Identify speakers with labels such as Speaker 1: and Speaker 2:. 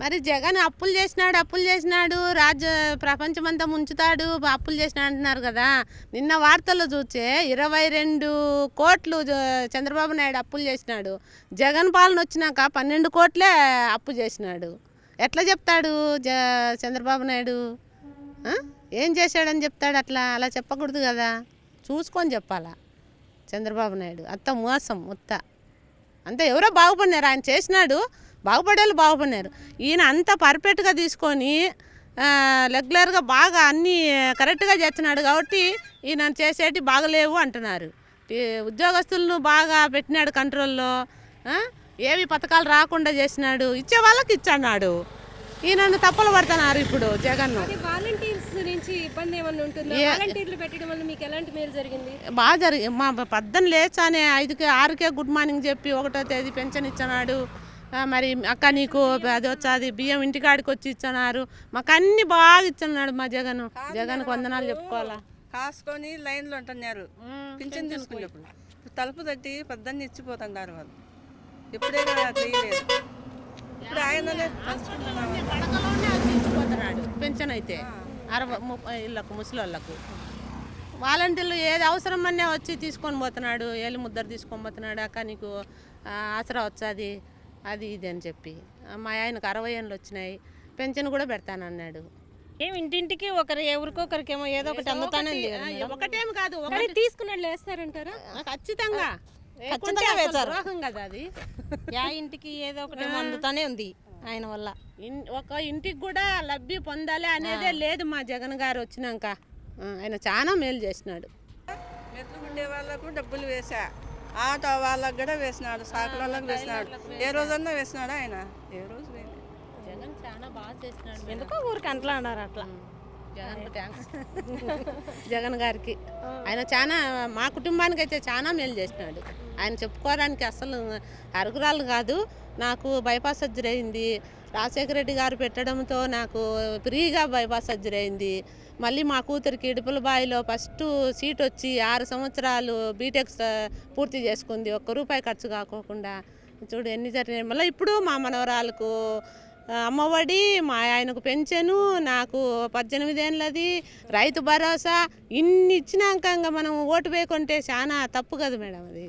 Speaker 1: మరి జగన్ అప్పులు చేసినాడు అప్పులు చేసినాడు రాజ్య ప్రపంచమంతా ముంచుతాడు అప్పులు చేసినాడు అంటున్నారు కదా. నిన్న వార్తల్లో చూస్తే ఇరవై రెండు కోట్లు చంద్రబాబు నాయుడు అప్పులు చేసినాడు. జగన్ పాలన వచ్చినాక పన్నెండు కోట్లే అప్పు చేసినాడు. ఎట్లా చెప్తాడు జ చంద్రబాబు నాయుడు? ఏం చేశాడని చెప్తాడు అట్లా? అలా చెప్పకూడదు కదా. చూసుకొని చెప్పాలా చంద్రబాబు నాయుడు? అత్త మోసం మొత్త. అంతా ఎవరో బాగుపడినారు. ఆయన చేసినాడు బాగుపడేవాళ్ళు బాగుపడినారు. ఈయన అంత పర్ఫెక్ట్గా తీసుకొని రెగ్యులర్గా బాగా అన్నీ కరెక్ట్గా చేస్తున్నాడు కాబట్టి ఈయన చేసేటి బాగలేవు అంటున్నారు. ఈ ఉద్యోగస్తులను బాగా పెట్టినాడు కంట్రోల్లో ఏవి పథకాలు రాకుండా చేసినాడు ఇచ్చే వాళ్ళకి ఇచ్చన్నాడు ఈయనను తప్పులు పడుతున్నారు ఇప్పుడు జగన్
Speaker 2: వాలంటీర్స్ నుంచి ఇబ్బంది ఏమన్నా ఉంటుందా?
Speaker 1: ఏ-
Speaker 2: వాలంటీర్లు పెట్టడం వల్ల మీకు ఎలాంటి మేలు జరిగింది?
Speaker 1: బాగా జరిగి మా పద్దెని లేచానే ఐదుకే ఆరుకే గుడ్ మార్నింగ్ చెప్పి ఒకటో తేదీ పెన్షన్ ఇచ్చినాడు. మరి అక్క నీకు అది వచ్చాది బియ్యం ఇంటికాడికి వచ్చి ఇచ్చినారు మాకు అన్ని బాగా ఇచ్చినాడు మా జగన్. జగన్కి వందనాలు చెప్పుకోవాలా?
Speaker 3: కాసుకొని లైన్లో ఉంటున్నారు. పింఛన్ తీసుకునేప్పుడు తలుపు తట్టి పెద్దని ఇచ్చిపోతున్నారు వాళ్ళు. ఇప్పుడే చేయలేదు. ఇప్పుడు ఆయననే
Speaker 1: పెన్షన్ అయితే అరవై ముప్పై ఇళ్ళకు ముసలోళ్ళకు. వాలంటీర్లు ఏది అవసరం అనే వచ్చి తీసుకొని పోతున్నాడు. ఏళ్ళు ముద్దర తీసుకొని పోతున్నాడు. అక్క నీకు ఆసరా వచ్చాది. అది ఇది అని చెప్పి. మా ఆయనకు అరవై ఏళ్ళు వచ్చినాయి. పెన్షన్ కూడా పెడతానన్నాడు
Speaker 4: ఏం ఇంటింటికి ఒకరు ఎవరికొకరికేమో ఏదో ఒకటి అందుతానే ఉంది కదా.
Speaker 1: ఒకటేం కాదు
Speaker 2: కానీ
Speaker 1: ఒకటి
Speaker 2: తీసుకున్నట్లు వేస్తారంటారా
Speaker 1: ఖచ్చితంగా. కదా అది.
Speaker 4: యా ఇంటికి ఏదో ఒకటి అందుతానే ఉంది ఆయన వల్ల.
Speaker 1: ఒక ఇంటికి కూడా లబ్ధి పొందాలి అనేదే లేదు మా జగన్ గారు వచ్చినాక. ఆయన చాలా మేలు చేసినాడు.
Speaker 3: మెతుకుండే వాళ్ళకు డబ్బులు వేసా ఆటో వాళ్ళకు కూడా వేసినాడు సాకుల వాళ్ళకు వేసినాడు. ఏ రోజన్నా వేసినాడా ఆయన. ఏ రోజు
Speaker 1: జగన్ చాలా బాగా చేసినాడు
Speaker 4: ఎందుకో ఊరికి అంట్లా అన్నారు అట్లా.
Speaker 1: జగన్ గారికి. ఆయన చాలా మా కుటుంబానికి అయితే చాలా మేలు చేసినాడు. ఆయన చెప్పుకోవడానికి అసలు అరుగురాలు కాదు. నాకు బైపాస్ సర్జరీ అయింది. రాజశేఖర రెడ్డి గారు పెట్టడంతో నాకు ఫ్రీగా బైపాస్ సర్జరీ అయింది. మళ్ళీ మా కూతురికి ఇడుపుల బాయిలో ఫస్ట్ సీట్ వచ్చి ఆరు సంవత్సరాలు బీటెక్ పూర్తి చేసుకుంది. ఒక్క రూపాయి ఖర్చు కాకోకుండా. చూడు ఎన్ని జరిగినాయి. మళ్ళీ ఇప్పుడు మా మనవరాలకు అమ్మఒడి మా ఆయనకు పెన్షను నాకు పద్దెనిమిది ఏళ్ళది రైతు భరోసా ఇన్ని ఇచ్చినాక మనం ఓటు వేయకుంటే చాలా తప్పు కదా మేడం అది.